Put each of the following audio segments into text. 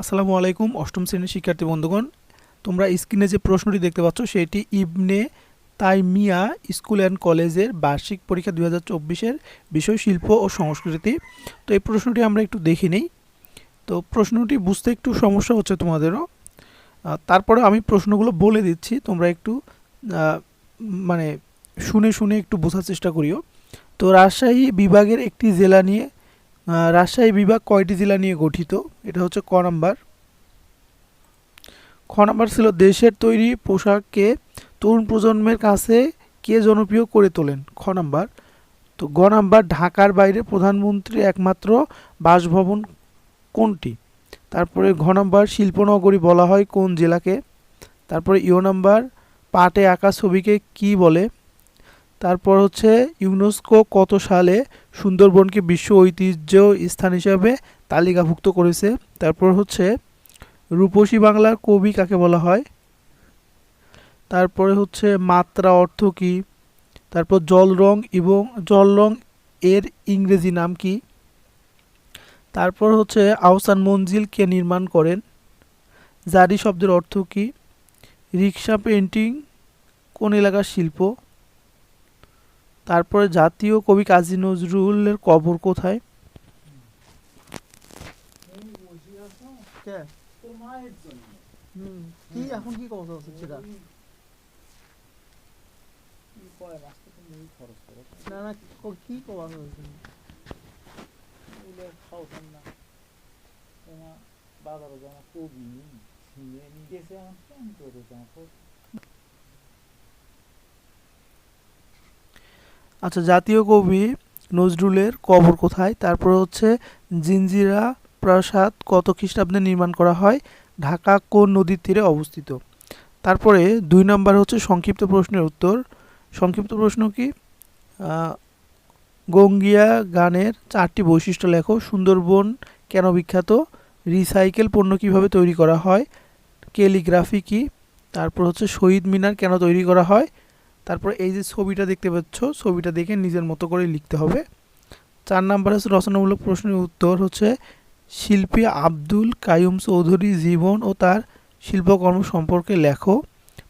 আসসালামু আলাইকুম, অষ্টম শ্রেণির শিক্ষার্থী বন্ধুগণ। তোমরা স্ক্রিনে যে প্রশ্নটি দেখতে পাচ্ছ, সেটি ইবনে তাইমিয়া স্কুল অ্যান্ড কলেজের বার্ষিক পরীক্ষা দুই হাজার বিষয় শিল্প ও সংস্কৃতি। তো এই প্রশ্নটি আমরা একটু দেখি নেই। তো প্রশ্নটি বুঝতে একটু সমস্যা হচ্ছে তোমাদেরও। তারপরে আমি প্রশ্নগুলো বলে দিচ্ছি, তোমরা একটু মানে শুনে শুনে একটু বোঝার চেষ্টা করিও। তো রাজশাহী বিভাগের একটি জেলা নিয়ে রাজশাহী বিভাগ কয়টি জেলা নিয়ে গঠিত? এটা হচ্ছে ক নাম্বার। খ নাম্বার ছিল দেশের তৈরি পোশাককে তরুণ প্রজন্মের কাছে কে জনপ্রিয় করে তোলেন? খ নাম্বার। তো গ নাম্বার, ঢাকার বাইরে প্রধানমন্ত্রী একমাত্র বাসভবন কোনটি? তারপরে ঘ নাম্বার, শিল্পনগরী বলা হয় কোন জেলাকে? তারপরে ইও নাম্বার, পাটে আঁকা ছবিকে কি বলে? তারপর হচ্ছে ইউনেস্কো কত সালে সুন্দরবনকে বিশ্ব ঐতিহ্য স্থান হিসাবে তালিকাভুক্ত করেছে? তারপর হচ্ছে রূপসী বাংলার কবি কাকে বলা হয়? তারপরে হচ্ছে মাত্রা অর্থ কি? তারপর জল রং এবং জল রং এর ইংরেজি নাম কি? তারপর হচ্ছে আহসান মঞ্জিল কে নির্মাণ করেন। জারি শব্দের অর্থ কি? রিক্সা পেন্টিং কোন এলাকার শিল্প? তারপরে জাতীয় কবি কাজী নজরুলের কবর কোথায় কি এখন কি কথা হচ্ছে সেটা না কি বাজারে কবি নিয়ে গেছে আমার কেন করে আচ্ছা জাতীয় কবি নজরুলের কবর কোথায়? তারপর হচ্ছে জিঞ্জিরা প্রাসাদ কত খ্রিস্টাব্দে নির্মাণ করা হয়? ঢাকা কোন নদীর তীরে অবস্থিত? তারপরে দুই নম্বর হচ্ছে সংক্ষিপ্ত প্রশ্নের উত্তর। সংক্ষিপ্ত প্রশ্ন কি? গঙ্গিয়া গানের চারটি বৈশিষ্ট্য লেখো। সুন্দরবন কেন বিখ্যাত? রিসাইকেল পণ্য কীভাবে তৈরি করা হয়? ক্যালিগ্রাফি কি? তারপর হচ্ছে শহীদ মিনার কেন তৈরি করা হয়? তারপর এই যে ছবিটা দেখতে পাচ্ছ, ছবিটা দেখে নিজের মতো করে লিখতে হবে। চার নাম্বার হচ্ছে রচনামূলক প্রশ্নের উত্তর হচ্ছে, শিল্পী আব্দুল কায়ুম চৌধুরী জীবন ও তার শিল্পকর্ম সম্পর্কে লেখো।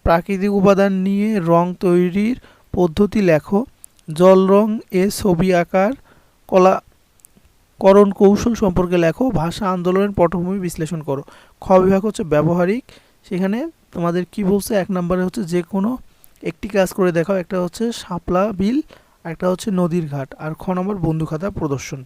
প্রাকৃতিক উপাদান নিয়ে রং তৈরির পদ্ধতি লেখো। জল রং এ ছবি আঁকার কলা, করণ কৌশল সম্পর্কে লেখো। ভাষা আন্দোলনের পটভূমি বিশ্লেষণ করো। খ বিভাগ হচ্ছে ব্যবহারিক। সেখানে তোমাদের কি বলছে? এক নম্বরে হচ্ছে, যে কোনো একটি কাজ করে দেখাও, একটা হচ্ছে শাপলা বিল একটা হচ্ছে নদীর ঘাট, আর খ নম্বর বন্ধু খাতা প্রদর্শন।